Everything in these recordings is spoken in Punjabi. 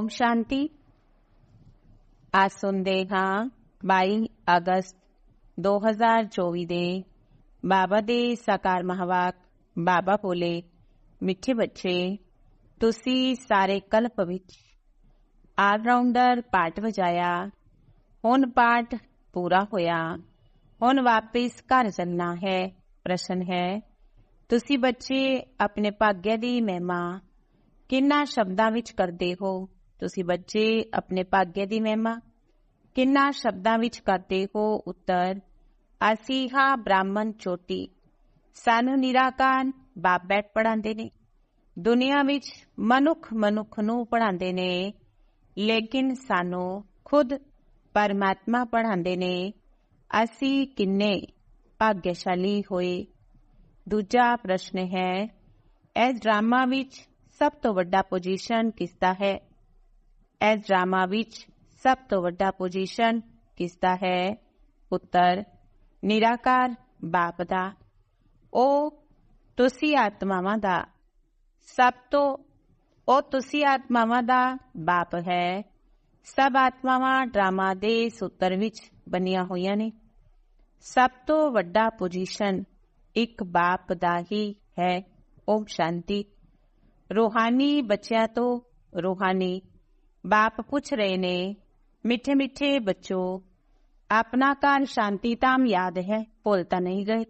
ਓਮ ਸ਼ਾਂਤੀ ਆ ਸੁਣਦੇ ਹਾਂ 22 ਅਗਸਤ 2024 ਦੇ ਬਾਬਾ ਦੇ ਸਾਕਾਰ ਮਹਾਵਾਕ ਬਾਬਾ ਬੋਲੇ ਮਿੱਠੇ ਬੱਚੇ ਤੁਸੀਂ ਸਾਰੇ ਕਲਪ ਵਿੱਚ ਆਲ ਰਾਉਂਡਰ ਪਾਠ ਵਜਾਇਆ ਹੁਣ ਪਾਠ ਪੂਰਾ ਹੋਇਆ ਹੁਣ ਵਾਪਿਸ ਘਰ ਚੱਲਣਾ ਹੈ ਪ੍ਰਸ਼ਨ ਹੈ ਤੁਸੀਂ ਬੱਚੇ ਆਪਣੇ ਭਾਗਿਆ ਦੀ ਮਹਿਮਾ ਕਿੰਨਾ ਸ਼ਬਦਾਂ ਵਿੱਚ ਕਰਦੇ ਹੋ ਤੁਸੀਂ ਬੱਚੇ ਆਪਣੇ ਭਾਗਯ ਦੀ ਮਹਿਮਾ, ਕਿੰਨਾ ਸ਼ਬਦਾਂ ਵਿੱਚ ਕਰਦੇ ਹੋ ਉੱਤਰ, ਅਸੀਂ ਹਾਂ ਬ੍ਰਾਹਮਣ ਚੋਟੀ, ਸਾਨੂੰ ਨਿਰਾਕਾਰ ਬਾਪ ਬੈਠ ਪੜਾਉਂਦੇ ਨੇ, ਦੁਨੀਆ ਵਿੱਚ ਮਨੁੱਖ ਮਨੁੱਖ ਨੂੰ ਪੜਾਉਂਦੇ ਨੇ, ਲੇਕਿਨ ਸਾਨੂੰ ਖੁਦ ਪਰਮਾਤਮਾ ਪੜਾਉਂਦੇ ਨੇ, ਅਸੀਂ ਕਿੰਨੇ ਭਾਗਯਸ਼ਾਲੀ ਹੋਏ? ਦੂਜਾ ਪ੍ਰਸ਼ਨ ਹੈ, ਇਸ ਡਰਾਮਾ ਵਿੱਚ ਸਭ ਤੋਂ ਵੱਡਾ ਪੋਜੀਸ਼ਨ ਕਿਸ ਦਾ ਹੈ? ਇਸ ਡਰਾਮਾ ਵਿੱਚ ਸਭ ਤੋਂ ਵੱਡਾ ਪੋਜੀਸ਼ਨ ਕਿਸ ਦਾ ਹੈ? ਉੱਤਰ, ਨਿਰਾਕਾਰ ਬਾਪ ਦਾ। ਉਹ ਤੁਸੀਂ ਆਤਮਾਵਾਂ ਦਾ। ਸਭ ਤੋਂ, ਉਹ ਤੁਸੀਂ ਆਤਮਾਵਾਂ ਦਾ ਬਾਪ ਹੈ। ਸਭ ਆਤਮਾਵਾਂ ਡਰਾਮਾ ਦੇ ਸੂਤਰ ਵਿੱਚ ਬਣੀਆਂ ਹੋਈਆਂ ਨੇ। ਸਭ ਤੋਂ ਵੱਡਾ ਪੋਜੀਸ਼ਨ ਇੱਕ ਬਾਪ ਦਾ ਹੀ ਹੈ। ਓਮ ਸ਼ਾਂਤੀ। ਰੂਹਾਨੀ ਬੱਚਿਆਂ ਤੋਂ ਰੂਹਾਨੀ ਬਾਪ ਪੁੱਛ ਰਹੇ ਨੇ ਮਿੱਠੇ ਮਿੱਠੇ ਬੱਚੋ ਆਪਣਾ ਘਰ ਸ਼ਾਂਤੀ ਤਾਮ ਯਾਦ ਹੈ ਭੁੱਲ ਤਾਂ ਨਹੀਂ ਗਏ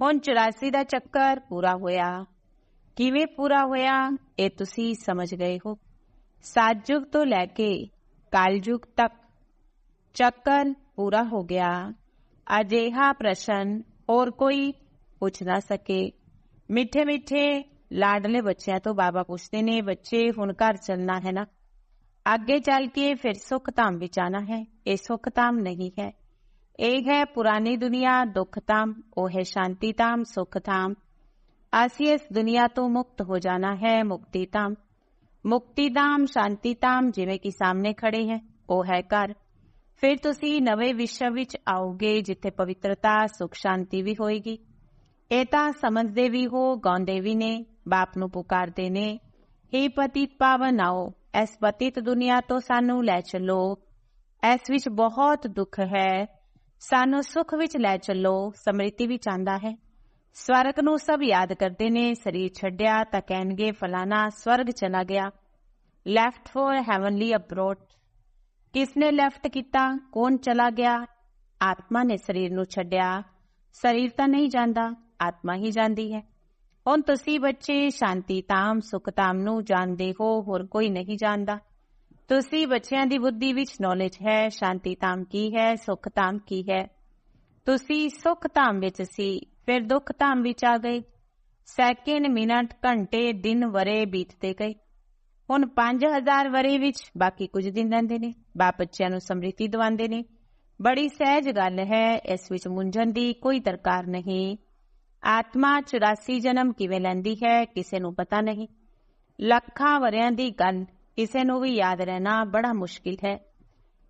ਹੁਣ 84 ਦਾ ਚੱਕਰ ਪੂਰਾ ਹੋਇਆ ਕਿਵੇਂ ਪੂਰਾ ਹੋਇਆ ਇਹ ਤੁਸੀਂ ਸਮਝ ਗਏ ਹੋ ਸਾਜਯੁਗ ਤੋਂ ਲੈ ਕੇ ਕਾਲਯੁਗ ਤੱਕ ਚੱਕਰ ਪੂਰਾ ਹੋ ਗਿਆ ਅਜਿਹਾ ਪ੍ਰਸ਼ਨ ਹੋਰ ਕੋਈ ਪੁੱਛ ਨਾ ਸਕੇ ਮਿੱਠੇ ਮਿੱਠੇ ਲਾਡਲੇ ਬੱਚਿਆਂ ਤੋਂ ਬਾਬਾ ਪੁੱਛਦੇ ਨੇ ਬੱਚੇ ਹੁਣ ਘਰ ਚੱਲਣਾ ਹੈ ਨਾ ਅੱਗੇ ਚੱਲ ਕੇ ਫਿਰ ਸੁਖ ਧਾਮ ਵਿੱਚ ਆਣਾ ਹੈ। ਇਹ ਸੁਖ ਧਾਮ ਨਹੀਂ ਹੈ। ਇਹ ਹੈ ਪੁਰਾਣੀ ਦੁਨੀਆ ਦੁੱਖ ਧਾਮ ਉਹ ਹੈ ਸ਼ਾਂਤੀ ਧਾਮ ਸੁਖ ਧਾਮ ਅਸੀਂ ਇਸ ਦੁਨੀਆ ਤੋਂ ਮੁਕਤ ਹੋ ਜਾਣਾ ਹੈ ਮੁਕਤੀ ਧਾਮ ਮੁਕਤੀ ਧਾਮ ਸ਼ਾਂਤੀ ਧਾਮ ਜਿਵੇਂ ਕਿ ਸਾਹਮਣੇ ਖੜੇ ਹੈ, ਉਹ ਹੈ ਘਰ। ਫਿਰ ਤੁਸੀਂ ਨਵੇਂ ਵਿਸ਼ਵ ਵਿੱਚ ਆਓਗੇ, ਜਿੱਥੇ ਪਵਿੱਤਰਤਾ, ਸੁਖ, ਸ਼ਾਂਤੀ ਵੀ ਹੋਏਗੀ। ਇਹ ਤਾਂ ਸਮਝਦੇ ਵੀ ਹੋ, ਗਾਉਂਦੇ ਵੀ ਨੇ, ਬਾਪ ਨੂੰ ਪੁਕਾਰਦੇ ਨੇ। हे ਪਤਿਤ ਪਾਵਨ ਆਓ ਇਸ ਪਤਿਤ ਦੁਨੀਆ ਤੋਂ ਸਾਨੂੰ ਲੈ ਚੱਲੋ। ਇਸ ਵਿੱਚ ਬਹੁਤ ਦੁੱਖ ਹੈ। ਸਾਨੂੰ ਸੁਖ ਵਿੱਚ ਲੈ ਚੱਲੋ ਸਮ੍ਰਿਤੀ ਵਿੱਚ ਆਂਦਾ ਹੈ। ਸਵਰਗ ਨੂੰ ਸਭ ਯਾਦ ਕਰਦੇ ਨੇ, ਸਰੀਰ ਛੱਡਿਆ ਤਾਂ ਕਹਿਣਗੇ, ਫਲਾਣਾ ਸਵਰਗ ਚਲਾ ਗਿਆ। ਲੈਫਟ ਫॉर ਹੈਵਨਲੀ ਅਬਰੋਡ ਕਿਸਨੇ ਲੈਫਟ ਕੀਤਾ? ਕੌਣ ਚਲਾ ਗਿਆ? ਆਤਮਾ ਨੇ ਸਰੀਰ ਨੂੰ ਛੱਡਿਆ। ਸਰੀਰ ਤਾਂ ਨਹੀਂ ਜਾਂਦਾ, ਆਤਮਾ ਹੀ ਜਾਂਦੀ ਹੈ। ਹੁਣ ਤੁਸੀਂ ਬੱਚੇ ਸ਼ਾਂਤੀ ਤਾਮ ਸੁਖ ਤਾਮ ਨੂੰ ਜਾਣਦੇ ਹੋ, ਹੋਰ ਕੋਈ ਨਹੀਂ ਜਾਣਦਾ। ਤੁਸੀਂ ਬੱਚਿਆਂ ਦੀ ਬੁੱਧੀ ਵਿੱਚ ਨੌਲੇਜ ਹੈ, ਸ਼ਾਂਤੀ ਤਾਮ ਕੀ ਹੈ, ਸੁਖ ਤਾਮ ਕੀ ਹੈ? ਤੁਸੀਂ ਸੁਖ ਤਾਮ ਵਿੱਚ ਸੀ, ਫਿਰ ਦੁੱਖ ਧਾਮ ਵਿੱਚ ਆ ਗਏ। ਸੈਕਿੰਡ ਮਿੰਟ ਘੰਟੇ ਦਿਨ ਵਰੇ ਬੀਤਦੇ ਗਏ। ਹੁਣ 5000 ਵਰੇ ਵਿੱਚ ਬਾਕੀ ਕੁਝ ਦਿਨ ਰਹਿੰਦੇ ਨੇ, ਬਾਪ ਬੱਚਿਆਂ ਨੂੰ ਸਮ੍ਰਿਤੀ ਦਵਾਉਂਦੇ ਨੇ। ਬੜੀ ਸਹਿਜ ਗੱਲ ਹੈ, ਇਸ ਵਿੱਚ ਮੁੰਝਣ ਦੀ ਕੋਈ ਦਰਕਾਰ ਨਹੀਂ। ਆਤਮਾ 84 ਜਨਮ ਕਿਵੇਂ ਲੈਂਦੀ ਹੈ, ਕਿਸੇ ਨੂੰ ਪਤਾ ਨਹੀਂ। ਲੱਖਾਂ ਵਰਿਆਂ ਦੀ ਗੱਲ, ਕਿਸੇ ਨੂੰ ਵੀ ਯਾਦ ਰਹਿਣਾ ਬੜਾ ਮੁਸ਼ਕਿਲ ਹੈ।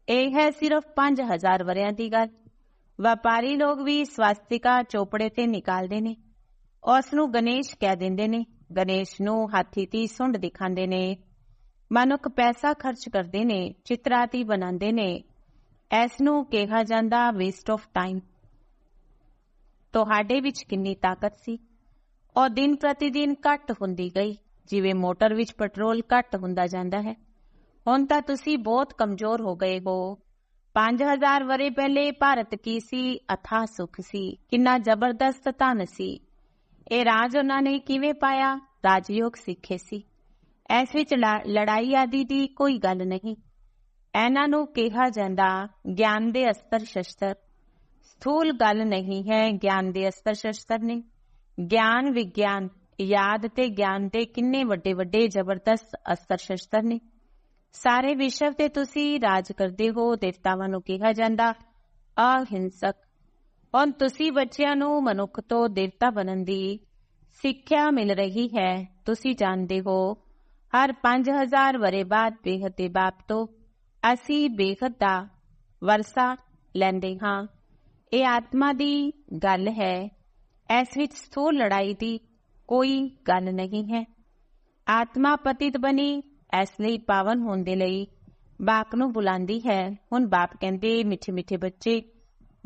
ਇਹ ਹੈ ਸਿਰਫ 5000 ਵਰਿਆਂ ਦੀ ਗੱਲ। ਵਪਾਰੀ ਲੋਕ ਵੀ ਸਵਾਸਤਿਕਾ ਚੋਪੜੇ ਤੇ ਨਿਕਾਲਦੇ ਨੇ। ਉਸ ਨੂੰ ਗਣੇਸ਼ ਕਹਿ ਦਿੰਦੇ ਨੇ। ਗਣੇਸ਼ ਨੂੰ ਹਾਥੀ ਦੀ ਸੁੰਡ ਦਿਖਾਉਂਦੇ ਨੇ। ਮਨੁੱਖ ਪੈਸਾ ਖਰਚ ਕਰਦੇ ਨੇ, ਚਿਤਰਾਤੀ ਬਣਾਉਂਦੇ ਨੇ। ਇਸ ਨੂੰ ਕਿਹਾ ਜਾਂਦਾ ਵੇਸਟ ਆਫ ਟਾਈਮ ਤੁਹਾਡੇ ਵਿੱਚ ਕਿੰਨੀ ਤਾਕਤ ਸੀ? ਉਹ ਦਿਨ ਪ੍ਰਤੀ ਦਿਨ ਘੱਟ ਹੁੰਦੀ ਗਈ, ਜਿਵੇਂ ਮੋਟਰ ਵਿੱਚ ਪੈਟਰੋਲ ਘੱਟ ਹੁੰਦਾ ਜਾਂਦਾ ਹੈ। ਹੁਣ ਤਾਂ ਤੁਸੀਂ ਬਹੁਤ ਕਮਜ਼ੋਰ ਹੋ ਗਏ ਹੋ। 5000 ਵਰੇ ਪਹਿਲੇ ਭਾਰਤ ਕੀ ਸੀ? ਅਥਾ ਸੁਖ ਸੀ। ਕਿੰਨਾ ਜ਼ਬਰਦਸਤ ਧਨ ਸੀ। ਇਹ ਰਾਜ ਉਹਨਾਂ ਨੇ ਕਿਵੇਂ ਪਾਇਆ? ਰਾਜਯੋਗ ਸਿੱਖੇ ਸੀ। ਇਸ ਵਿੱਚ ਲੜਾਈ ਆਦਿ ਦੀ ਕੋਈ ਗੱਲ ਨਹੀਂ। ਇਹਨਾਂ ਨੂੰ ਕਿਹਾ ਜਾਂਦਾ ਗਿਆਨ ਦੇ ਅਸਤਰ ਸ਼ਸਤਰ ਸਥੂਲ ਗੱਲ ਨਹੀਂ ਹੈ ਗਿਆਨ ਦੇ ਅਸਤਰ ਸ਼ਸਤਰ ਨੇ। ਗਿਆਨ ਵਿਗਿਆਨ, ਯਾਦ ਤੇ ਗਿਆਨ ਦੇ ਕਿੰਨੇ ਵੱਡੇ ਵੱਡੇ ਜ਼ਬਰਦਸਤ ਅਸਤਰ ਸ਼ਸਤਰ ਨੇ। ਸਾਰੇ ਵਿਸ਼ਵ ਤੇ ਤੁਸੀਂ ਰਾਜ ਕਰਦੇ ਹੋ, ਦੇਵਤਾਵਾਂ ਨੂੰ ਕਿਹਾ ਜਾਂਦਾ, ਅਹਿੰਸਕ। ਹੁਣ ਤੁਸੀਂ ਬੱਚਿਆਂ ਨੂੰ ਮਨੁੱਖ ਤੋਂ ਦੇਵਤਾ ਬਣਨ ਦੀ ਸਿੱਖਿਆ ਮਿਲ ਰਹੀ ਹੈ, ਤੁਸੀਂ ਜਾਣਦੇ ਹੋ, ਹਰ 5000 ਵਰੇ ਬਾਅਦ ਬੇਹਦ ਦੇ ਬਾਪ ਤੋਂ ਅਸੀਂ ਬੇਹਦ ਦਾ ਵਰਸਾ ਲੈਂਦੇ ਹਾਂ। ਇਹ ਆਤਮਾ ਦੀ ਗੱਲ ਹੈ। ਇਸ ਵਿੱਚ ਸਥੂਲ ਲੜਾਈ ਦੀ ਕੋਈ ਗੱਲ ਨਹੀਂ ਹੈ। ਆਤਮਾ ਪਤਿਤ ਬਣੀ ਇਸ ਲਈ ਪਾਵਨ ਹੋਣ ਦੇ ਲਈ ਬਾਪ ਨੂੰ ਬੁਲਾਉਂਦੀ ਹੈ। ਹੁਣ ਬਾਪ ਕਹਿੰਦੇ, ਮਿੱਠੇ ਮਿੱਠੇ ਬੱਚੇ,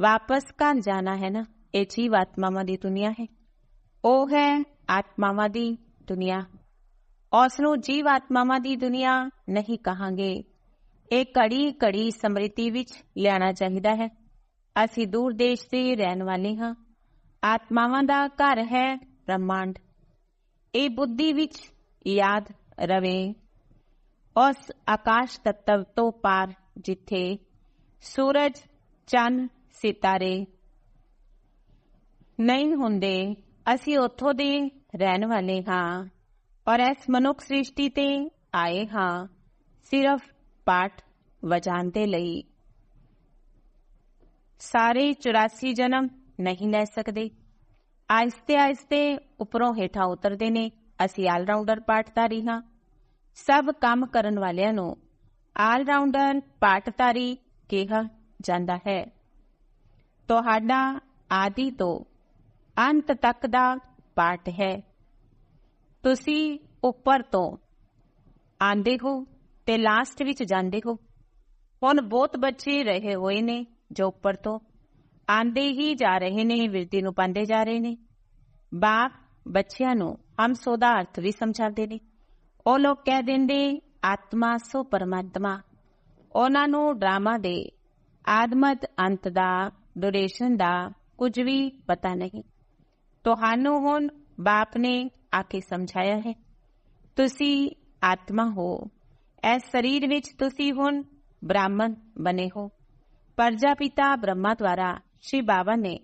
ਵਾਪਸ ਘਰ ਜਾਣਾ ਹੈ ਨਾ? ਇਹ ਜੀਵ ਆਤਮਾਵਾਂ ਦੀ ਦੁਨੀਆ ਹੈ। ਉਹ ਹੈ ਆਤਮਾਵਾਂ ਦੀ ਦੁਨੀਆ। ਉਸ ਨੂੰ ਜੀਵ ਆਤਮਾਵਾਂ ਦੀ ਦੁਨੀਆ ਨਹੀਂ ਕਹਾਂਗੇ। ਇਹ ਘੜੀ ਘੜੀ ਸਮ੍ਰਿਤੀ ਵਿੱਚ ਲਿਆਣਾ ਚਾਹੀਦਾ ਹੈ। ਅਸੀਂ ਦੂਰ ਦੇਸ਼ ਦੇ ਰਹਿਣ ਵਾਲੇ ਹਾਂ। ਆਤਮਾਵਾਂ ਦਾ ਘਰ ਹੈ ਬ੍ਰਹਮੰਡ। ਇਹ ਬੁੱਧੀ ਵਿੱਚ ਯਾਦ ਰਵੇ। ਉਸ ਆਕਾਸ਼ ਤੱਤਵ ਤੋਂ ਪਾਰ ਜਿੱਥੇ ਸੂਰਜ, ਚੰਨ, ਸਿਤਾਰੇ ਨਹੀਂ ਹੁੰਦੇ, ਅਸੀਂ ਉੱਥੋਂ ਦੇ ਰਹਿਣ ਵਾਲੇ ਹਾਂ ਔਰ ਇਸ ਮਨੁੱਖ ਸ੍ਰਿਸ਼ਟੀ ਤੇ ਆਏ ਹਾਂ ਸਿਰਫ ਪਾਠ ਵਜਾਉਣ ਦੇ ਲਈ। ਸਾਰੇ 84 ਜਨਮ ਨਹੀਂ ਲੈ ਸਕਦੇ। ਆਇਸਤੇ ਆਇਸਤੇ ਉੱਪਰੋਂ ਹੇਠਾਂ ਉਤਰਦੇ ਨੇ। ਅਸੀਂ ਆਲ ਰਾਉਂਡਰ ਪਾਠਧਾਰੀ ਹਾਂ। ਸਭ ਕੰਮ ਕਰਨ ਵਾਲਿਆਂ ਨੂੰ ਆਲ ਰਾਉਂਡਰ ਪਾਠਧਾਰੀ ਕਿਹਾ ਜਾਂਦਾ ਹੈ। ਤੁਹਾਡਾ ਆਦਿ ਤੋਂ ਅੰਤ ਤੱਕ ਦਾ ਪਾਠ ਹੈ। ਤੁਸੀਂ ਉੱਪਰ ਤੋਂ ਆਂਦੇ ਹੋ ਤੇ ਲਾਸਟ ਵਿੱਚ ਜਾਂਦੇ ਹੋ। ਹੁਣ ਬਹੁਤ ਬੱਚੇ ਰਹੇ ਹੋਏ ਨੇ। ਜੋ ਉੱਪਰ ਤੋਂ ਆਂਦੇ ਹੀ ਜਾ ਰਹੇ ਨੇ ਵਿਰਤੀ ਨੂੰ ਪਾਉਂਦੇ ਜਾ ਰਹੇ ਨੇ। ਬਾਪ ਬੱਚਿਆਂ ਨੂੰ ਹਮ ਸੋਦਾ ਅਰਥ ਵੀ ਸਮਝਾਉਂਦੇ ਨੇ। ਉਹ ਲੋਕ ਕਹਿ ਦਿੰਦੇ, ਆਤਮਾ ਸੋ ਪਰਮਾਤਮਾ। ਉਹਨਾਂ ਨੂੰ ਡਰਾਮਾ ਦੇ ਆਦਮਤ ਅੰਤ ਦਾ ਡੋਰੇਸ਼ਨ ਦਾ ਕੁਝ ਵੀ ਪਤਾ ਨਹੀਂ। ਤੁਹਾਨੂੰ ਹੁਣ ਬਾਪ ਨੇ ਆ ਕੇ ਸਮਝਾਇਆ ਹੈ, ਤੁਸੀਂ ਆਤਮਾ ਹੋ। ਇਸ ਸਰੀਰ ਵਿੱਚ ਤੁਸੀਂ ਹੁਣ ਬ੍ਰਾਹਮਣ ਬਨੇ ਹੋ। ਪਰਜਾਪਿਤਾ ਬ੍ਰਹਮਾ ਦੁਆਰਾ ਸ਼੍ਰੀ ਬਾਬਾ ਨੇ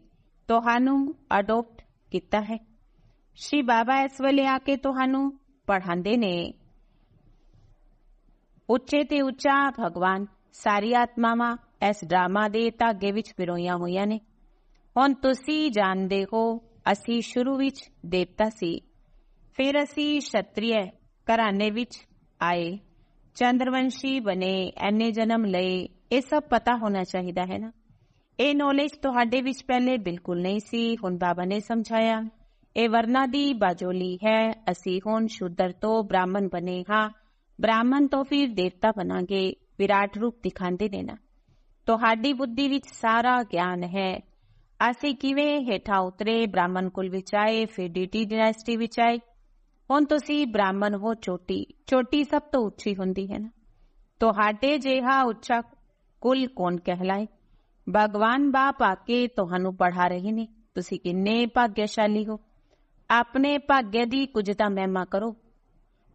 ਤੁਹਾਨੂੰ ਅਡਾਪਟ ਕੀਤਾ ਹੈ। ਸ਼੍ਰੀ ਬਾਬਾ ਇਸ ਵੇਲੇ ਆ ਕੇ ਤੁਹਾਨੂੰ ਪੜ੍ਹਾਉਂਦੇ ਨੇ। ਉੱਚੇ ਤੇ ਉੱਚਾ ਭਗਵਾਨ, ਸਾਰੀ ਆਤਮਾਵਾਂ ਇਸ ਡਰਾਮਾ ਦੇ ਧਾਗੇ ਵਿੱਚ ਪਿਰੋਈਆਂ ਹੋਈਆਂ ਨੇ। ਹੁਣ ਤੁਸੀਂ ਜਾਣਦੇ ਹੋ, ਅਸੀਂ ਸ਼ੁਰੂ ਵਿੱਚ ਦੇਵਤਾ ਸੀ। ਫਿਰ ਅਸੀਂ ਛਤਰੀਏ ਘਰਾਣੇ ਵਿੱਚ ਆਏ। ਚੰਦਰਵੰਸ਼ੀ ਬਣੇ, ਐਨੇ ਜਨਮ ਲਏ। ਇਹ ਸਭ ਪਤਾ ਹੋਣਾ ਚਾਹੀਦਾ ਹੈ ਨਾ। ਇਹ ਨੌਲੇਜ ਤੁਹਾਡੇ ਵਿੱਚ ਪਹਿਲੇ ਬਿਲਕੁਲ ਨਹੀਂ ਸੀ, ਹੁਣ ਬਾਬਾ ਨੇ ਸਮਝਾਇਆ। ਇਹ ਵਰਨਾ ਦੀ ਬਾਜੋਲੀ ਹੈ, ਅਸੀਂ ਹੁਣ ਸ਼ੁੱਧਰ ਤੋਂ ਬ੍ਰਾਹਮਣ ਬਨੇ ਹਾਂ। ਬ੍ਰਾਹਮਣ ਤੋਂ ਫਿਰ ਦੇਵਤਾ ਬਣਾਂਗੇ, ਵਿਰਾਟ ਰੂਪ ਦਿਖਾਉਂਦੇ ਨੇ ਨਾ। ਤੁਹਾਡੀ ਬੁੱਧੀ ਵਿੱਚ ਸਾਰਾ ਗਿਆਨ ਹੈ। ਅਸੀਂ ਕਿਵੇਂ ਹੇਠਾਂ ਉਤਰੇ, ਬ੍ਰਾਹਮਣ ਕੁਲ ਵਿੱਚ ਆਏ, ਫਿਰ ਡੀਟੀ ਡਿਨੈਸਟੀ ਵਿੱਚ ਆਏ। ਹੁਣ ਤੁਸੀਂ ਬ੍ਰਾਹਮਣ ਹੋ, ਚੋਟੀ। ਚੋਟੀ ਸਭ ਤੋਂ ਉੱਚੀ ਹੁੰਦੀ ਹੈ ਨਾ। ਤੁਹਾਡੇ ਜਿਹਾ ਉੱਚਾ ਕੁਲ ਕੌਣ ਕਹਿਲਾਏ? ਭਗਵਾਨ ਬਾਪ ਆ ਕੇ ਤੁਹਾਨੂੰ ਪੜ੍ਹਾ ਰਹੇ ਨੇ। ਤੁਸੀਂ ਕਿੰਨੇ ਭਾਗਿਆਸ਼ਾਲੀ ਹੋ। ਆਪਣੇ ਭਾਗਯ ਦੀ ਕੁਝ ਤਾਂ ਮਹਿਮਾ ਕਰੋ।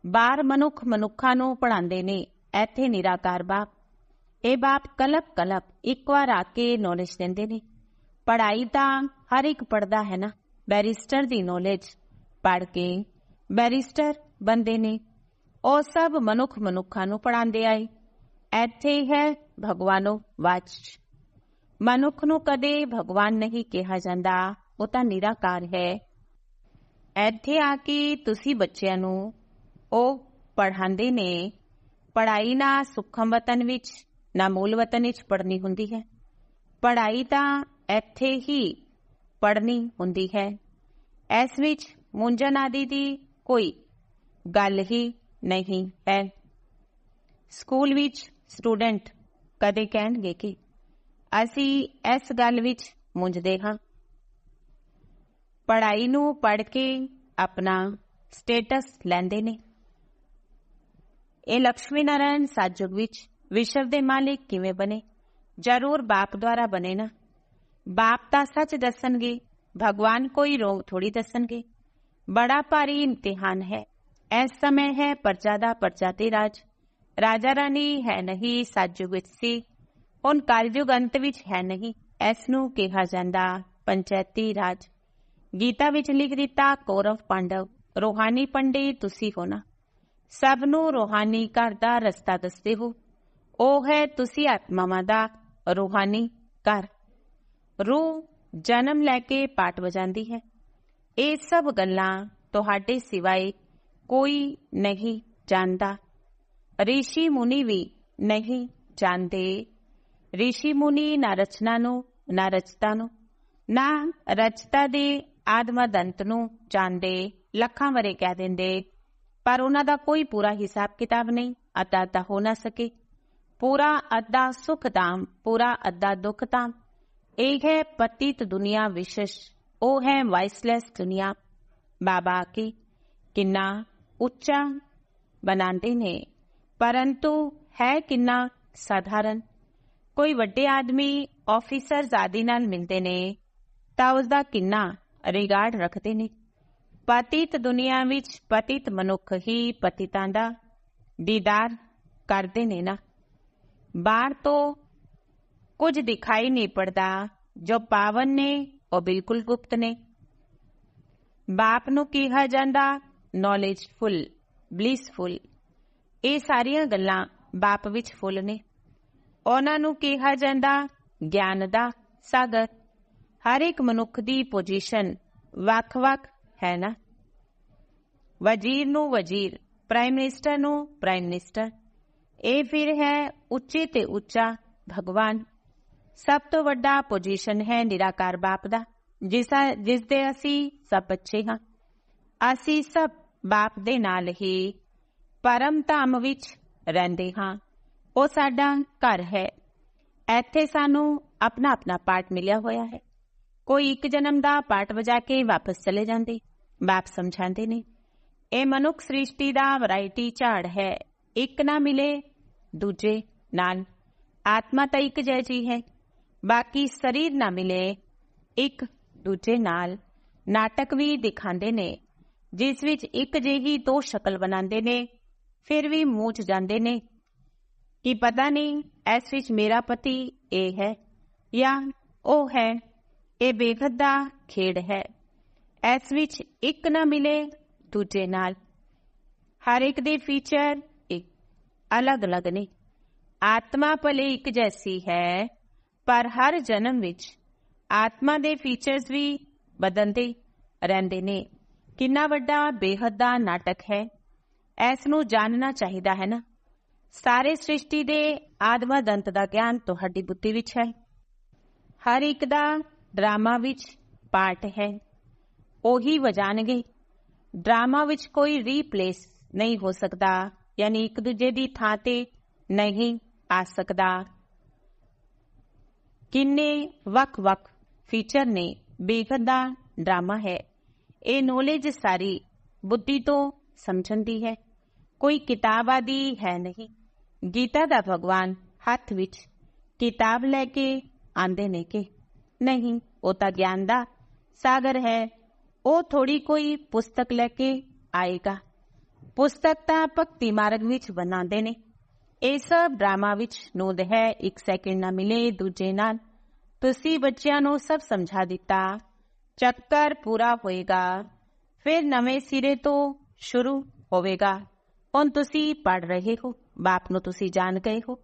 ਬਾਹਰ ਮਨੁੱਖ ਮਨੁੱਖਾਂ ਨੂੰ ਪੜਾਉਂਦੇ ਨੇ ਇੱਥੇ ਨਿਰਾਕਾਰ ਬਾਪ। ਇਹ ਬਾਪ ਕਲਪ ਕਲਪ ਇੱਕ ਵਾਰ ਆ ਕੇ ਨੌਲੇਜ ਦਿੰਦੇ ਨੇ। ਪੜਾਈ ਤਾਂ ਹਰ ਇੱਕ ਪੜਦਾ ਹੈ ਨਾ। ਬੈਰਿਸਟਰ ਦੀ ਨੌਲੇਜ ਪੜ ਕੇ ਬੈਰਿਸਟਰ ਬੰਦੇ ਨੇ। ਉਹ ਸਭ ਮਨੁੱਖ ਮਨੁੱਖਾਂ ਨੂੰ ਪੜਾਉਂਦੇ ਆਏ। ਇੱਥੇ ਹੈ ਭਗਵਾਨੋ ਵਾਚ ਮਨੁੱਖ ਨੂੰ ਕਦੇ ਭਗਵਾਨ ਨਹੀਂ ਕਿਹਾ ਜਾਂਦਾ ਉਹ ਤਾਂ ਨਿਰਾਕਾਰ ਹੈ ਇੱਥੇ ਆ ਕੇ ਤੁਸੀਂ ਬੱਚਿਆਂ ਨੂੰ ਉਹ ਪੜ੍ਹਾਉਂਦੇ ਨੇ ਪੜ੍ਹਾਈ ਨਾ ਸੁਖਮ ਵਤਨ ਵਿੱਚ ਨਾ ਮੂਲ ਵਤਨ ਵਿੱਚ ਪੜ੍ਹਨੀ ਹੁੰਦੀ ਹੈ ਪੜ੍ਹਾਈ ਤਾਂ ਇੱਥੇ ਹੀ ਪੜ੍ਹਨੀ ਹੁੰਦੀ ਹੈ ਇਸ ਵਿੱਚ ਮੁੰਜਨ ਆਦਿ ਦੀ ਕੋਈ ਗੱਲ ਹੀ ਨਹੀਂ ਹੈ ਸਕੂਲ ਵਿੱਚ ਸਟੂਡੈਂਟ ਕਦੇ ਕਹਿਣਗੇ ਕਿ ਅਸੀਂ ਇਸ ਗੱਲ ਵਿੱਚ ਮੁੰਝਦੇ ਹਾਂ। ਪੜ੍ਹਾਈ ਨੂੰ ਪੜ੍ਹ ਕੇ ਆਪਣਾ ਸਟੇਟਸ ਲੈਂਦੇ ਨੇ। ਇਹ ਲక్ష్ਮੀ ਨਾਰਾਇਣ ਸਾਜੁਗ ਵਿੱਚ ਵਿਸ਼ਵ ਦੇ ਮਾਲਿਕ ਕਿਵੇਂ ਬਣੇ? ਜ਼ਰੂਰ ਬਾਪ ਦੁਆਰਾ ਬਣੇ ਨਾ। ਬਾਪ ਤਾਂ ਸੱਚ ਦੱਸਣਗੇ, ਭਗਵਾਨ ਕੋਈ ਰੋਗ ਥੋੜੀ ਦੱਸਣਗੇ। ਬੜਾ ਭਾਰੀ ਇਮਤਿਹਾਨ ਹੈ। ਇਸ ਸਮੇਂ ਹੈ ਪਰਜਾ ਦਾ ਪਰਜਾ ਤੇ ਰਾਜ। ਰਾਜਾ ਰਾਣੀ ਹੈ ਨਹੀਂ ਸਾਜੁਗ ਵਿੱਚ ਸੀ। ਹੁਣ ਕਲਯੁਗ ਅੰਤ ਵਿੱਚ ਹੈ ਨਹੀਂ, ਇਸ ਨੂੰ ਕਿਹਾ ਜਾਂਦਾ ਪੰਚਾਇਤੀ ਰਾਜ। ਗੀਤਾ ਵਿੱਚ ਲਿਖ ਦਿੱਤਾ, ਕੌਰਵ ਪਾਂਡਵ, ਰੋਹਾਨੀ ਪੰਡੇ ਤੁਸੀਂ ਹੋ ਨਾ। ਸਭ ਨੂੰ ਰੋਹਾਨੀ ਘਰ ਦਾ ਰਸਤਾ ਦੱਸਦੇ ਹੋ। ਉਹ ਹੈ ਤੁਸੀਂ ਆਤਮਾਵਾਂ ਦਾ ਰੋਹਾਨੀ ਘਰ। ਰੂਹ ਜਨਮ ਲੈ ਕੇ ਪਾਟ ਵਜਾਂਦੀ ਹੈ। ਇਹ ਸਭ ਗੱਲਾਂ ਤੁਹਾਡੇ ਸਿਵਾਏ ਕੋਈ ਨਹੀਂ ਜਾਣਦਾ। ઋષਿ ਮੁਨੀ ਵੀ ਨਹੀਂ ਜਾਣਦੇ ઋષਿ ਮੁਨੀ ਨਾ ਰਚਨਾ ਨੂੰ ਨਾ ਰਚਤਾ ਨੂੰ ਨਾ ਰਚਤਾ ਦੇ ਆਦਮਦੰਤ ਨੂੰ ਜਾਣਦੇ ਲੱਖਾਂ ਵਰੇ ਕਹਿ ਦਿੰਦੇ ਪਰ ਉਹਨਾਂ ਦਾ ਕੋਈ ਪੂਰਾ ਹਿਸਾਬ ਕਿਤਾਬ ਨਹੀਂ ਅੱਧਾ ਅੱਧਾ ਹੋ ਨਾ ਸਕੇ ਪੂਰਾ ਅੱਧਾ ਸੁਖ ਧਾਮ ਪੂਰਾ ਅੱਧਾ ਦੁੱਖ ਧਾਮ ਇਹ ਹੈ ਪਤਿਤ ਦੁਨੀਆ ਵਿਸ਼ੇਸ਼ ਉਹ ਹੈ ਵਾਇਸਲੈਸ ਦੁਨੀਆ ਬਾਬਾ ਕੀ ਕਿੰਨਾ ਉੱਚਾ ਬਣਾਉਂਦੇ ਨੇ ਪਰੰਤੂ ਹੈ ਕਿੰਨਾ ਸਾਧਾਰਨ। ਕੋਈ ਵੱਡੇ ਆਦਮੀ ਆਫੀਸਰਸ ਆਦਿ ਨਾਲ ਮਿਲਦੇ ਨੇ ਤਾਂ ਉਸ ਦਾ ਕਿੰਨਾ ਰਿਗਾਰਡ ਰੱਖਦੇ ਨੇ। ਪਤਿਤ ਦੁਨੀਆ ਵਿੱਚ ਪਤਿਤ ਮਨੁੱਖ ਹੀ ਪਤਿਤਾਂ ਦਾ ਦੀਦਾਰ ਕਰਦੇ ਨੇ ਨਾ। ਬਾਹਰ ਤੋਂ ਕੁਝ ਦਿਖਾਈ ਨਹੀਂ ਪੜਦਾ, ਜੋ ਪਾਵਨ ਨੇ, ਉਹ ਬਿਲਕੁਲ ਗੁਪਤ ਨੇ। ਬਾਪ ਨੂੰ ਕਿਹਾ ਜਾਂਦਾ ਨੌਲੇਜਫੁਲ ਬਲਿਸਫੁਲ ਇਹ ਸਾਰੀਆਂ ਗੱਲਾਂ ਬਾਪ ਵਿੱਚ ਫੁੱਲ ਨੇ। ਉਹਨਾਂ ਨੂੰ ਕਿਹਾ ਜਾਂਦਾ, ਗਿਆਨ ਦਾ ਸਾਗਰ। ਹਰ ਇੱਕ ਮਨੁੱਖ ਦੀ ਪੋਜੀਸ਼ਨ ਵੱਖ-ਵੱਖ ਹੈ ਨਾ? ਵਜ਼ੀਰ ਨੂੰ ਵਜ਼ੀਰ ਪ੍ਰਾਈਮ ਮਿਨਿਸਟਰ ਨੂੰ ਪ੍ਰਾਈਮ ਮਿਨਿਸਟਰ ਇਹ ਫਿਰ ਹੈ ਉੱਚੇ ਤੇ ਉੱਚਾ ਭਗਵਾਨ। ਸਭ ਤੋਂ ਵੱਡਾ ਪੋਜੀਸ਼ਨ ਹੈ ਨਿਰਾਕਾਰ ਬਾਪ ਦਾ, ਜਿਸ ਜਿਸ ਦੇ ਅਸੀਂ ਸਭ ਬੱਚੇ ਹਾਂ। ਅਸੀਂ ਸਭ ਬਾਪ ਦੇ ਨਾਲ ਹੀ ਪਰਮ ਧਾਮ ਵਿੱਚ ਰਹਿੰਦੇ ਹਾਂ। ਉਹ ਸਾਡਾ ਘਰ ਹੈ। ਇੱਥੇ ਸਾਨੂੰ ਆਪਣਾ ਆਪਣਾ ਪਾਠ ਮਿਲਿਆ ਹੋਇਆ ਹੈ। ਕੋਈ ਇੱਕ ਜਨਮ ਦਾ ਪਾਠ ਵਜਾ ਕੇ ਵਾਪਸ ਚਲੇ ਜਾਂਦੇ ਬਾਪ ਸਮਝਾਉਂਦੇ ਨੇ। ਇਹ ਮਨੁੱਖ ਸ੍ਰਿਸ਼ਟੀ ਦਾ ਵੈਰਾਈਟੀ ਝਾੜ ਹੈ। ਇੱਕ ਨਾ ਮਿਲੇ, ਦੂਜੇ ਨਾਲ। ਆਤਮਾ ਤਾਂ ਇੱਕ ਜੈ ਜੈਸੀ ਹੈ। ਬਾਕੀ ਸਰੀਰ ਨਾ ਮਿਲੇ, ਇੱਕ ਦੂਜੇ ਨਾਲ। ਨਾਟਕ ਵੀ ਦਿਖਾਉਂਦੇ ਨੇ, ਜਿਸ ਵਿੱਚ ਇੱਕ ਜਿਹੀ ਦੋ ਸ਼ਕਲ ਬਣਾਉਂਦੇ ਨੇ। ਫਿਰ ਵੀ ਮੂੰਹ ਜਾਂਦੇ ਨੇ ਕਿ ਪਤਾ ਨਹੀਂ ਇਸ ਵਿੱਚ ਮੇਰਾ ਪਤੀ ਇਹ ਹੈ ਜਾਂ ਉਹ ਹੈ। ਇਹ ਬੇਖਦ ਦਾ ਖੇਡ ਹੈ। ਇਸ ਵਿੱਚ ਇੱਕ ਨਾ ਮਿਲੇ ਦੂਜੇ ਨਾਲ। ਹਰ ਇੱਕ ਦੇ ਫੀਚਰ ਇੱਕ ਅਲੱਗ-ਅਲੱਗ ਨੇ। ਆਤਮਾ ਭਲੇ ਇੱਕ ਜੈਸੀ ਹੈ, ਪਰ ਹਰ ਜਨਮ ਵਿੱਚ ਆਤਮਾ ਦੇ ਫੀਚਰਸ ਵੀ ਬਦਲਦੇ ਰਹਿੰਦੇ ਨੇ। ਕਿੰਨਾ ਵੱਡਾ ਬੇਹੱਦ ਦਾ ਨਾਟਕ ਹੈ। ਇਸ ਨੂੰ ਜਾਣਨਾ ਚਾਹੀਦਾ ਹੈ ਨਾ। ਸਾਰੇ ਸ੍ਰਿਸ਼ਟੀ ਦੇ ਆਦਮਾ ਦੰਤ ਦਾ ਗਿਆਨ ਤੁਹਾਡੀ ਬੁੱਧੀ ਵਿੱਚ ਹੈ। ਹਰ ਇੱਕ ਦਾ ਡਰਾਮਾ ਵਿੱਚ ਪਾਰਟ ਹੈ। ਉਹੀ ਵਜਾਣਗੇ। ਡਰਾਮਾ ਵਿੱਚ ਕੋਈ ਰੀਪਲੇਸ ਨਹੀਂ ਹੋ ਸਕਦਾ, ਯਾਨੀ ਇੱਕ ਦੂਜੇ ਦੀ ਥਾਂ ਤੇ ਨਹੀਂ ਆ ਸਕਦਾ। ਕਿੰਨੇ ਵੱਖ-ਵੱਖ ਫੀਚਰ ਨੇ ਬੇਖਦ ਦਾ ਡਰਾਮਾ ਹੈ। ਇਹ ਨੋਲੇਜ ਸਾਰੀ ਬੁੱਧੀ ਤੋਂ ਸਮਝਣ ਦੀ ਹੈ। ਕੋਈ ਕਿਤਾਬ ਆਦੀ ਹੈ ਨਹੀਂ। ਗੀਤਾ ਦਾ ਭਗਵਾਨ ਹੱਥ ਵਿੱਚ ਕਿਤਾਬ ਲੈ ਕੇ ਆਂਦੇ ਨੇ ਕਿ, ਨਹੀਂ, ਉਹ ਤਾਂ ਗਿਆਨ ਦਾ ਸਾਗਰ ਹੈ। ਉਹ ਥੋੜੀ ਕੋਈ ਪੁਸਤਕ ਲੈ ਕੇ ਆਏਗਾ। ਪੁਸਤਕ ਤਾਂ ਭਗਤੀ ਮਾਰਗ ਵਿੱਚ ਬਣਾਉਂਦੇ ਨੇ। ਇਹ ਸਭ ਡਰਾਮਾ ਵਿੱਚ ਨੋਦ ਹੈ। ਇੱਕ ਸੈਕਿੰਡ ਨਾ ਮਿਲੇ ਦੂਜੇ ਨਾਲ। ਤੁਸੀਂ ਬੱਚਿਆਂ ਨੂੰ ਸਭ ਸਮਝਾ ਦਿੱਤਾ। ਚੱਕਰ ਪੂਰਾ ਹੋਏਗਾ। ਫਿਰ ਨਵੇਂ ਸਿਰੇ ਤੋਂ ਸ਼ੁਰੂ ਹੋਵੇਗਾ। ਹੁਣ ਤੁਸੀਂ ਪੜ ਰਹੇ ਹੋ, ਬਾਪ ਨੂੰ ਤੁਸੀਂ ਜਾਣ ਗਏ ਹੋ,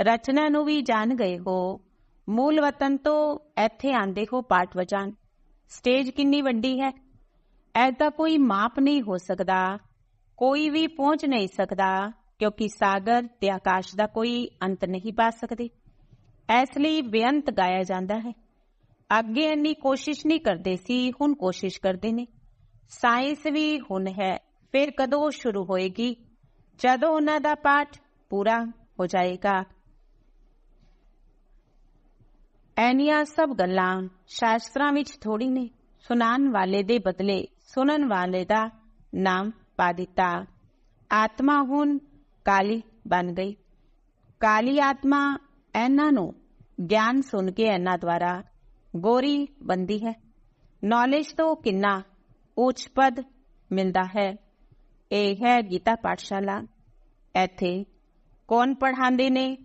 ਰਚਨਾ ਨੂੰ ਵੀ ਜਾਣ ਗਏ ਹੋ। ਮੂਲ ਵਤਨ ਤੋਂ ਇੱਥੇ ਆਂਦੇ ਹੋ ਪਾਠ ਵਜਾਨ ਸਟੇਜ ਕਿੰਨੀ ਵੱਡੀ ਹੈ ਐਦਾ ਕੋਈ ਮਾਪ ਨਹੀਂ ਹੋ ਸਕਦਾ, ਕੋਈ ਵੀ ਪਹੁੰਚ ਨਹੀਂ ਸਕਦਾ, ਕਿਉਂਕਿ ਸਾਗਰ ਤੇ ਆਕਾਸ਼ ਦਾ ਕੋਈ ਅੰਤ ਨਹੀਂ ਪਾ ਸਕਦੇ। ਇਸ ਲਈ ਬੇਅੰਤ ਗਾਇਆ ਜਾਂਦਾ ਹੈ। ਅੱਗੇ ਇੰਨੀ ਕੋਸ਼ਿਸ਼ ਨਹੀਂ ਕਰਦੇ ਸੀ, ਹੁਣ ਕੋਸ਼ਿਸ਼ ਕਰਦੇ ਨੇ। ਸਾਇੰਸ ਵੀ ਹੁਣ ਹੈ, ਫਿਰ ਕਦੋਂ ਸ਼ੁਰੂ ਹੋਏਗੀ? ਜਦੋਂ ਉਹਨਾਂ ਦਾ ਪਾਠ ਪੂਰਾ ਹੋ ਜਾਏਗਾ। ਐਨੀਆਂ ਸਭ ਗੱਲਾਂ ਸ਼ਾਸਤਰਾਂ ਵਿੱਚ ਥੋੜੀ ਨੇ। ਸੁਣਾਉਣ ਵਾਲੇ ਦੇ ਬਦਲੇ ਸੁਣਨ ਵਾਲੇ ਦਾ ਨਾਮ ਪਾ ਦਿੱਤਾ। ਆਤਮਾ ਹੁਣ ਕਾਲੀ ਬਣ ਗਈ। ਕਾਲੀ ਆਤਮਾ ਇਹਨਾਂ ਨੂੰ ਗਿਆਨ ਸੁਣ ਕੇ ਇਹਨਾਂ ਦੁਆਰਾ ਗੋਰੀ ਬੰਦੀ ਹੈ। ਨੌਲੇਜ ਤੋਂ ਕਿੰਨਾ ਉੱਚ ਪਦ ਮਿਲਦਾ ਹੈ। ਇਹ ਹੈ ਗੀਤਾ ਪਾਠਸ਼ਾਲਾ। ਇੱਥੇ ਕੌਣ ਪੜ੍ਹਾਉਂਦੇ ਨੇ?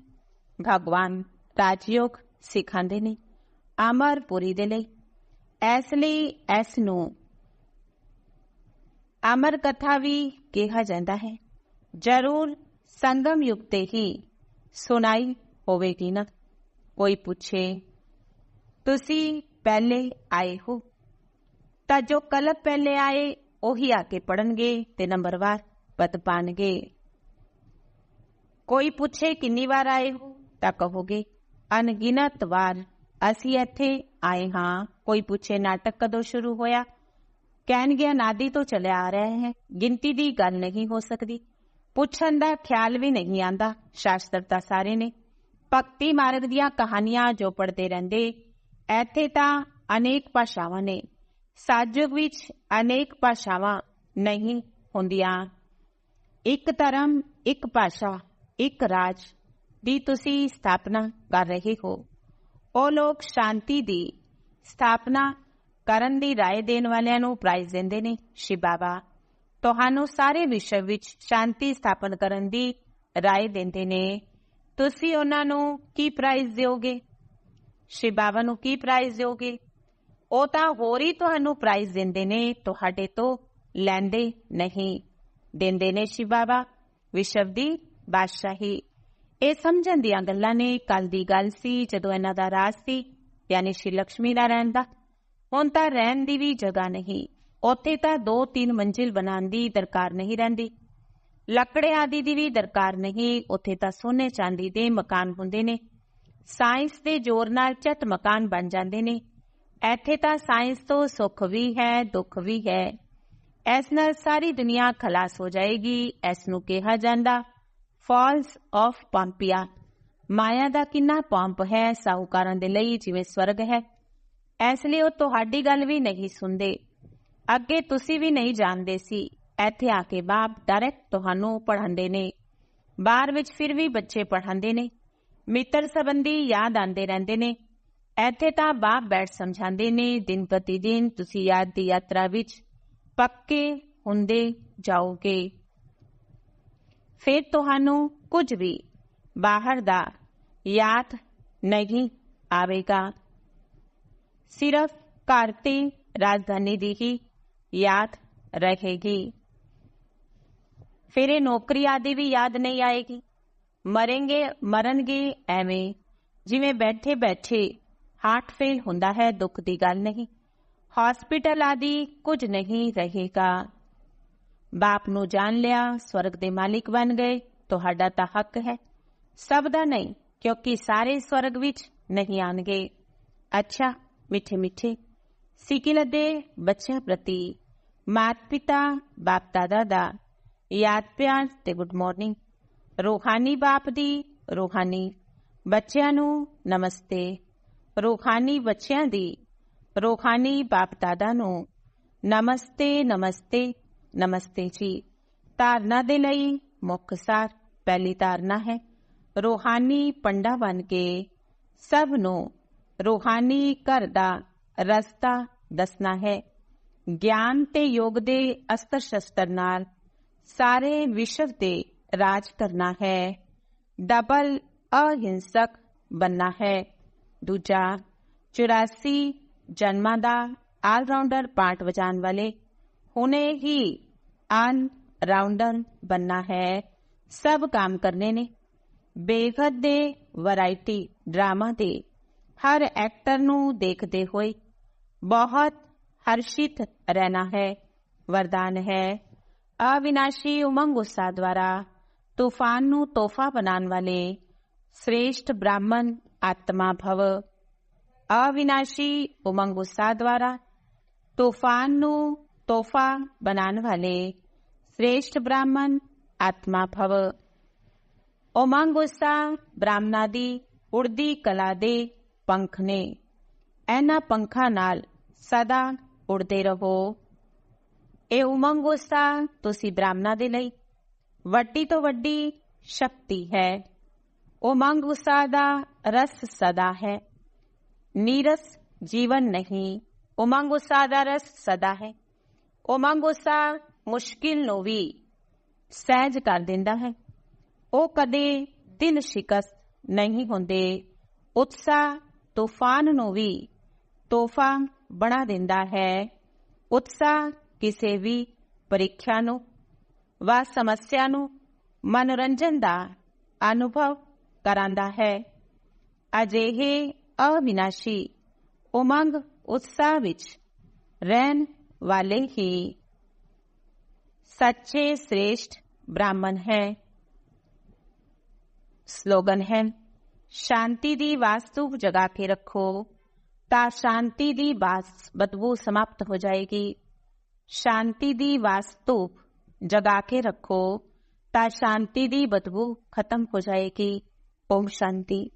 ਭਗਵਾਨ ਰਾਜਯੋਗ ਸਿਖਾਉਂਦੇ ਨੇ ਅਮਰ ਪੁਰੀ ਦੇ ਲਈ। ਇਸ ਲਈ ਇਸ ਨੂੰ ਅਮਰ ਕਥਾ ਵੀ ਕਿਹਾ ਜਾਂਦਾ ਹੈ। ਜ਼ਰੂਰ ਸੰਗਮ ਯੁਗ ਤੇ ਹੀ ਸੁਣਾਈ ਹੋਵੇਗੀ ਨਾ। ਕੋਈ ਪੁੱਛੇ, ਤੁਸੀਂ ਪਹਿਲੇ ਆਏ ਹੋ? ਤਾਂ ਜੋ ਕਲਪ ਪਹਿਲੇ ਆਏ ਉਹੀ ਆ ਕੇ ਪੜਨਗੇ ਤੇ ਨੰਬਰਵਾਰ ਪਤ ਪਾਣਗੇ। ਕੋਈ ਪੁੱਛੇ ਕਿੰਨੀ ਵਾਰ ਆਏ ਹੋ, ਤਾਂ ਕਹੋਗੇ, ਅਣਗਿਣਤ ਵਾਰ। ਅਸੀਂ ਇੱਥੇ ਆਏ ਹਾਂ, ਕੋਈ ਪੁੱਛੇ ਨਾਟਕ ਕਦੋਂ ਸ਼ੁਰੂ ਹੋਇਆ? ਕਹਿਣਗੇ, ਅਨਾਦੀ ਤੋਂ ਚੱਲਿਆ ਆ ਰਿਹਾ ਹੈ, ਗਿਣਤੀ ਦੀ ਗੱਲ ਨਹੀਂ ਹੋ ਸਕਦੀ। ਪੁੱਛਣ ਦਾ ਖਿਆਲ ਵੀ ਨਹੀਂ ਆਂਦਾ, ਸ਼ਾਸਤਰ ਤਾਂ ਸਾਰੇ ਨੇ। ਭਗਤੀ ਮਾਰਗ ਦੀਆਂ ਕਹਾਣੀਆਂ ਜੋ ਪੜਦੇ ਰਹਿੰਦੇ, ਇੱਥੇ ਤਾਂ ਅਨੇਕ ਭਾਸ਼ਾਵਾਂ ਨੇ। ਸਾਜੁਗ ਵਿੱਚ ਅਨੇਕ ਭਾਸ਼ਾਵਾਂ ਨਹੀਂ ਹੁੰਦੀਆਂ ਇੱਕ ਧਰਮ ਇੱਕ ਭਾਸ਼ਾ ਇੱਕ ਰਾਜ ਦੀ ਤੁਸੀਂ ਸਥਾਪਨਾ ਕਰ ਰਹੇ ਹੋ ਉਹ ਲੋਕ ਸ਼ਾਂਤੀ ਦੀ ਸਥਾਪਨਾ ਕਰਨ ਦੀ رائے ਦੇਣ ਵਾਲਿਆਂ ਨੂੰ ਪ੍ਰਾਈਜ਼ ਦਿੰਦੇ ਨੇ ਸ਼ਿਵ ਬਾਬਾ ਤੁਹਾਨੂੰ ਸਾਰੇ ਵਿਸ਼ਵ ਵਿੱਚ ਸ਼ਾਂਤੀ ਸਥਾਪਨ ਕਰਨ ਦੀ رائے ਦਿੰਦੇ ਨੇ ਤੁਸੀਂ ਉਹਨਾਂ ਨੂੰ ਕੀ ਪ੍ਰਾਈਜ਼ ਦਿਓਗੇ ਸ਼ਿਵ ਬਾਬਾ ਨੂੰ ਕੀ ਪ੍ਰਾਈਜ਼ ਦਿਓਗੇ ਉਹ ਤਾਂ ਹੋਰ ਹੀ ਤੁਹਾਨੂੰ ਪ੍ਰਾਈਜ਼ ਦਿੰਦੇ ਨੇ, ਤੁਹਾਡੇ ਤੋਂ ਲੈਂਦੇ ਨਹੀਂ। ਦਿੰਦੇ ਨੇ ਸ਼ਿਵ ਬਾਬਾ, ਵਿਸ਼ਵ ਦੀ ਬਾਦਸ਼ਾਹੀ। ਇਹ ਸਮਝਣ ਦੀਆਂ ਗੱਲਾਂ ਨੇ ਕੱਲ ਦੀ ਗੱਲ ਸੀ, ਜਦੋਂ ਇਹਨਾਂ ਦਾ ਰਾਜ ਸੀ, ਯਾਨੀ ਸ਼੍ਰੀ ਲక్ష్ਮੀ ਨਾਰਾਇਣ ਦਾ। ਹੁਣ ਤਾਂ ਰਹਿਣ ਦੀ ਵੀ ਜਗ੍ਹਾ ਨਹੀਂ। ਉੱਥੇ ਤਾਂ ਦੋ ਤਿੰਨ ਮੰਜ਼ਿਲ ਬਣਾਉਣ ਦੀ ਦਰਕਾਰ ਨਹੀਂ ਰਹਿੰਦੀ। ਲੱਕੜੇ ਆਦਿ ਦੀ ਵੀ ਦਰਕਾਰ ਨਹੀਂ, ਉੱਥੇ ਤਾਂ ਸੋਨੇ ਚਾਂਦੀ ਦੇ ਮਕਾਨ ਹੁੰਦੇ ਨੇ। ਸਾਇੰਸ ਦੇ ਜ਼ੋਰ ਨਾਲ ਝਟ ਮਕਾਨ ਬਣ ਜਾਂਦੇ ਨੇ। ਇੱਥੇ ਤਾਂ ਸਾਇੰਸ ਤੋਂ ਸੁੱਖ ਵੀ ਹੈ, ਦੁੱਖ ਵੀ ਹੈ। ਇਸ ਨਾਲ ਸਾਰੀ ਦੁਨੀਆ ਖਲਾਸ ਹੋ ਜਾਏਗੀ, ਇਸ ਨੂੰ ਕਿਹਾ ਜਾਂਦਾ ਫਾਲਸ ਆਫ ਪੰਪੀਆ। ਮਾਇਆ ਦਾ ਕਿੰਨਾ ਪੰਪ ਹੈ ਸਾਹੂਕਾਰਾਂ ਦੇ ਲਈ, ਜਿਵੇਂ ਸਵਰਗ ਹੈ। ਇਸ ਲਈ ਉਹ ਤੁਹਾਡੀ ਗੱਲ ਵੀ ਨਹੀਂ ਸੁਣਦੇ। ਅੱਗੇ ਤੁਸੀਂ ਵੀ ਨਹੀਂ ਜਾਣਦੇ ਸੀ। ਇੱਥੇ ਆ ਕੇ ਬਾਪ ਡਾਇਰੈਕਟ ਤੁਹਾਨੂੰ ਪੜ੍ਹਾਉਂਦੇ ਨੇ। ਬਾਹਰ ਵਿੱਚ ਫਿਰ ਵੀ ਬੱਚੇ ਪੜ੍ਹਾਉਂਦੇ ਨੇ। ਮਿੱਤਰ ਸੰਬੰਧੀ ਯਾਦ ਆਉਂਦੇ ਰਹਿੰਦੇ ਨੇ। ਇੱਥੇ ਤਾਂ ਬਾਪ ਬੈਠ ਸਮਝਾਉਂਦੇ ਨੇ, ਦਿਨ ਪ੍ਰਤੀ ਦਿਨ ਤੁਸੀਂ ਯਾਦ ਦੀ ਯਾਤਰਾ ਵਿੱਚ ਪੱਕੇ ਹੁੰਦੇ ਜਾਓਗੇ। ਫਿਰ ਤੁਹਾਨੂੰ ਕੁਝ ਵੀ ਬਾਹਰ ਦਾ ਯਾਦ ਨਹੀਂ ਆਵੇਗਾ। ਸਿਰਫ ਘਰ ਤੇ ਰਾਜਧਾਨੀ ਦੀ ਹੀ ਯਾਦ ਰਹੇਗੀ। ਫਿਰ ਇਹ ਨੌਕਰੀ ਆਦਿ ਵੀ ਯਾਦ ਨਹੀਂ ਆਏਗੀ। ਮਰਾਂਗੇ, ਮਰਨਗੇ ਐਵੇਂ, ਜਿਵੇਂ ਬੈਠੇ ਬੈਠੇ ਹਾਰਟ ਫੇਲ ਹੁੰਦਾ ਹੈ, ਦੁੱਖ ਦੀ ਗੱਲ ਨਹੀਂ। ਹਸਪੀਟਲ ਆਦਿ ਕੁਝ ਨਹੀਂ ਰਹੇਗਾ। ਬਾਪ ਨੂੰ ਜਾਣ ਲਿਆ, ਸਵਰਗ ਦੇ ਮਾਲਿਕ ਬਣ ਗਏ। ਤੁਹਾਡਾ ਤਾਂ ਹੱਕ ਹੈ। ਸਭ ਦਾ ਨਹੀਂ, ਕਿਉਂਕਿ ਸਾਰੇ ਸਵਰਗ ਵਿੱਚ ਨਹੀਂ ਆਣਗੇ ਅੱਛਾ, ਮਿੱਠੇ ਮਿੱਠੇ। ਸਿਕਿਲ ਦੇ ਬੱਚਿਆਂ ਪ੍ਰਤੀ ਮਾਤ ਪਿਤਾ, ਬਾਪ ਦਾਦਾ ਦਾ ਯਾਦ ਪਿਆਰ ਤੇ ਗੁੱਡ ਮਾਰਨਿੰਗ। ਰੋਹਾਨੀ ਬਾਪ ਦੀ ਰੋਹਾਨੀ। ਬੱਚਿਆਂ ਨੂੰ ਨਮਸਤੇ। ਰੂਹਾਨੀ ਬੱਚਿਆਂ ਦੀ ਰੂਹਾਨੀ ਬਾਪ ਦਾਦਾ ਨੂੰ। ਨਮਸਤੇ ਨਮਸਤੇ ਨਮਸਤੇ ਜੀ। ਧਾਰਨਾ ਦੇ ਲਈ ਮੁੱਖ ਸਾਰ, ਪਹਿਲੀ ਧਾਰਨਾ ਹੈ, ਰੂਹਾਨੀ ਪੰਡਾ ਬਣ ਕੇ ਸਭ ਨੂੰ ਰੂਹਾਨੀ ਘਰ ਦਾ ਰਸਤਾ ਦੱਸਣਾ ਹੈ। ਗਿਆਨ ਤੇ ਯੋਗ ਦੇ ਅਸਤਰ ਸ਼ਸਤਰ ਨਾਲ ਸਾਰੇ ਵਿਸ਼ਵ ਤੇ ਰਾਜ ਕਰਨਾ ਹੈ। ਡਬਲ ਅਹਿੰਸਕ ਬੰਨਾ ਹੈ। ਦੂਜਾ 84 ਜਨਮਾਂ ਦਾ ਆਲਰਾਊਂਡਰ ਪਾਰਟ ਵਜਾਣ ਵਾਲੇ। ਹੁਣੇ ਹੀ ਆਨ ਰਾਉਂਡਰ ਬੰਨਾ ਹੈ। ਸਭ ਕੰਮ ਕਰਨੇ ਨੇ। ਬੇਖਤ ਦੇ ਵੈਰਾਈਟੀ ਡਰਾਮਾ ਦੇ ਹਰ ਐਕਟਰ ਨੂੰ ਦੇਖਦੇ ਹੋਏ ਬਹੁਤ ਹਰਸ਼ਿਤ ਰਹਿਣਾ ਹੈ, ਵਰਦਾਨ ਹੈ। ਅਵਿਨਾਸ਼ੀ ਉਮੰਗ ਉਸਾ ਦੁਆਰਾ ਤੂਫਾਨ ਨੂੰ ਤੋਹਫਾ ਬਣਾਉਣ ਵਾਲੇ ਸ੍ਰੇਸ਼ਟ ਬ੍ਰਾਹਮਣ આત્મા ભવ અવિનાશી ઉમંગ ગુસ્સા દ્વારા તોફાનનું તોફા બનાન વાલે શ્રેષ્ઠ બ્રાહ્મણ આત્મા ભવ ઉમંગ ગુસ્સા બ્રાહ્મણાદી ઉડદી કલા ਦੇ ਪੰਖ ਨੇ ਇਹਨਾਂ ਪੰਖਾਂ ਨਾਲ ਸਦਾ ਉੜਦੇ ਰਹੋ ਇਹ ਉਮੰਗ ਉਸਾ ਤੁਸੀਂ ਬ੍ਰਾਹਮਣਾ ਦੇ ਲਈ ਵੱਡੀ ਤੋਂ ਵੱਡੀ ਸ਼ਕਤੀ ਹੈ ਉਮੰਗ ਉਸਾ ਦਾ ਰਸ ਸਦਾ ਹੈ। ਨੀਰਸ ਜੀਵਨ ਨਹੀਂ, ਉਮੰਗ ਉਸਾ ਦਾ ਰਸ ਸਦਾ ਹੈ। ਉਮੰਗ ਉਸਾ ਮੁਸ਼ਕਿਲ ਨੂੰ ਵੀ ਸਹਿਜ ਕਰ ਦਿੰਦਾ ਹੈ। ਉਹ ਕਦੇ ਦਿਨ ਸ਼ਿਕਸਤ ਨਹੀਂ ਹੁੰਦੇ ਉਤਸ਼ਾਹ ਤੂਫਾਨ ਨੂੰ ਵੀ ਤੋਹਫਾ ਬਣਾ ਦਿੰਦਾ ਹੈ। ਉਤਸ਼ਾਹ ਕਿਸੇ ਵੀ ਪ੍ਰੀਖਿਆ ਨੂੰ ਵਾ ਸਮੱਸਿਆ ਨੂੰ ਮਨੋਰੰਜਨ ਦਾ ਅਨੁਭਵ ਕਰਾਂਦਾ ਹੈ ਅਜਿਹੇ ਅਵਿਨਾਸ਼ੀ ਉਮੰਗ ਉਤਸ਼ਾਹ ਵਿੱਚ ਰਹਿਣ ਵਾਲੇ ਹੀ ਸੱਚੇ श्रेष्ठ ब्राह्मण है ਸਲੋਗਨ ਹੈ ਸ਼ਾਂਤੀ ਦੀ ਵਾਸਤੂ ਜਗਾ ਕੇ ਰੱਖੋ ਤਾਂ ਸ਼ਾਂਤੀ ਦੀ ਬਾਸ ਬਦਬੂ ਸਮਾਪਤ ਹੋ ਜਾਏਗੀ ਸ਼ਾਂਤੀ ਦੀ ਵਾਸਤੂਪ ਜਗਾ ਕੇ ਰੱਖੋ ਤਾਂ ਸ਼ਾਂਤੀ ਦੀ ਬਦਬੂ ਖਤਮ ਹੋ ਜਾਏਗੀ ਓਮ ਸ਼ਾਂਤੀ